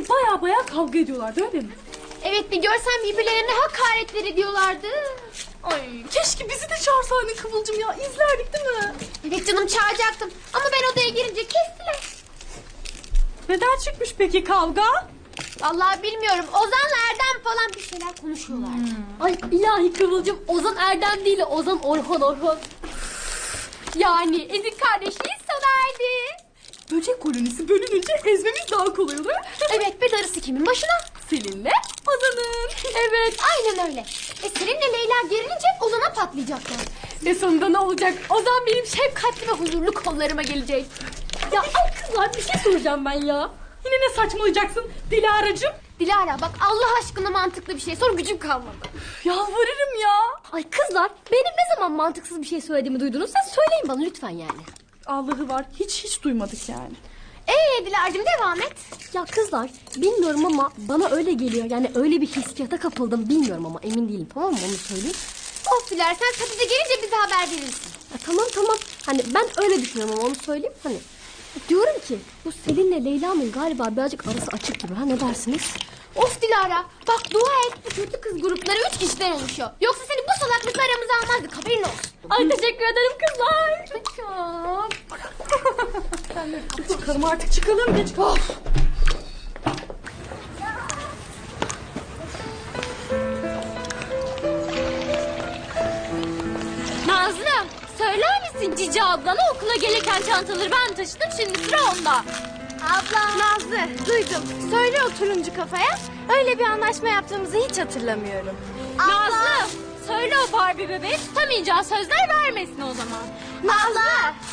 Yani baya baya kavga ediyorlardı öyle mi? Evet bir görsen birbirlerine hakaretler ediyorlardı. Ay keşke bizi de çağırsaydın Kıvılcım ya. İzlerdik değil mi? Evet canım çağıracaktım ama ben odaya girince kestiler. Neden çıkmış peki kavga? Vallahi bilmiyorum Ozan'la Erdem falan bir şeyler konuşuyorlardı. Ay ilahi Kıvılcım Ozan Erdem değil Ozan Orhan Orhan. Yani ezik kardeşliği sona erdi. Böcek kolonisi bölününce ezmemiz daha kolay olur. Evet bir darısı kimin başına? Seninle Ozan'ın. Evet aynen öyle. E Selin'le Leyla gerilince Ozan'a patlayacaklar. Ve sonunda ne olacak? Ozan benim şefkatli ve huzurlu kollarıma gelecek. Ya ay kızlar bir şey soracağım ben ya. Yine ne saçmalayacaksın Dilara'cığım? Dilara bak Allah aşkına mantıklı bir şey sor gücüm kalmadı. Yalvarırım ya. Ay kızlar benim ne zaman mantıksız bir şey söylediğimi duydunuz? Sen söyleyin bana lütfen yani. Allah'ı var hiç hiç duymadık yani. Ee Dilara'cığım devam et. Ya kızlar bilmiyorum ama bana öyle geliyor. Yani öyle bir hissiyata kapıldım bilmiyorum ama emin değilim tamam mı onu söyleyeyim. Of Dilara sen Safize gelince bize haber verirsin. Ya tamam tamam hani ben öyle düşünüyorum ama onu söyleyeyim hani. Diyorum ki bu Selin'le Leyla'nın galiba birazcık arası açık gibi ha ne dersiniz? Of Dilara bak dua et bu kötü kız grupları üç kişiden oluşuyor. Yoksa salaklıkla aramıza almazdık haberin olsun. Ay teşekkür ederim kızlar. Çıkalım artık çıkalım geç kal. Nazlı söyler misin Cici ablana okula gelirken çantaları ben taşıdım şimdi sıra onda. Abla. Nazlı duydum. Söyle o turuncu kafaya. Öyle bir anlaşma yaptığımızı hiç hatırlamıyorum. Nazlı söyle o Barbie bebeğe tutamayacağı sözler vermesin o zaman. Nazlı.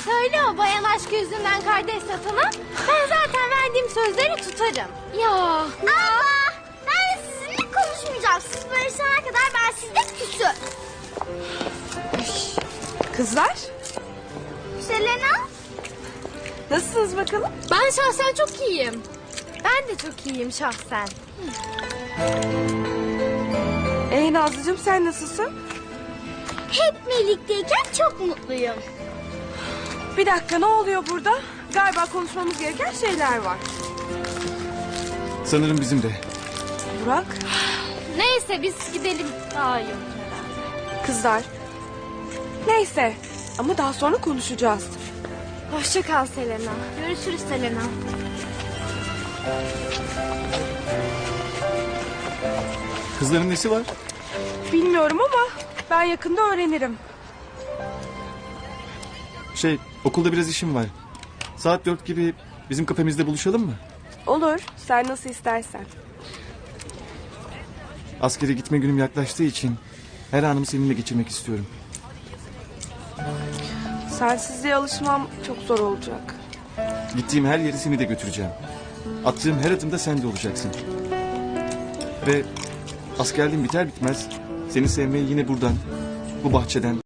Söyle o bayan aşkı yüzünden kardeş satana. Ben zaten verdiğim sözleri tutarım. Ya. Abla ben sizinle konuşmayacağım. Siz barışana kadar ben sizde küsüm. Kızlar Selena. nasılsınız bakalım? Ben şahsen çok iyiyim. Ben de çok iyiyim şahsen. Ee Nazlıcığım sen nasılsın? Hep birlikteyken çok mutluyum. Bir dakika ne oluyor burada? Galiba konuşmamız gereken şeyler var. Sanırım bizim de. Burak, Neyse biz gidelim. Daha iyi olur. kızlar. Neyse ama daha sonra konuşacağız. Hoşça kal Selena. Görüşürüz Selena. Kızların nesi var? Bilmiyorum ama ben yakında öğrenirim. Şey okulda biraz işim var. Saat dört gibi bizim kafemizde buluşalım mı? Olur, sen nasıl istersen. Askere gitme günüm yaklaştığı için her anımı seninle geçirmek istiyorum. Sensizliğe alışmam çok zor olacak. Gittiğim her yeri seni de götüreceğim. Attığım her adımda sen de olacaksın. Ve askerliğim biter bitmez seni sevmeyi yine buradan, bu bahçeden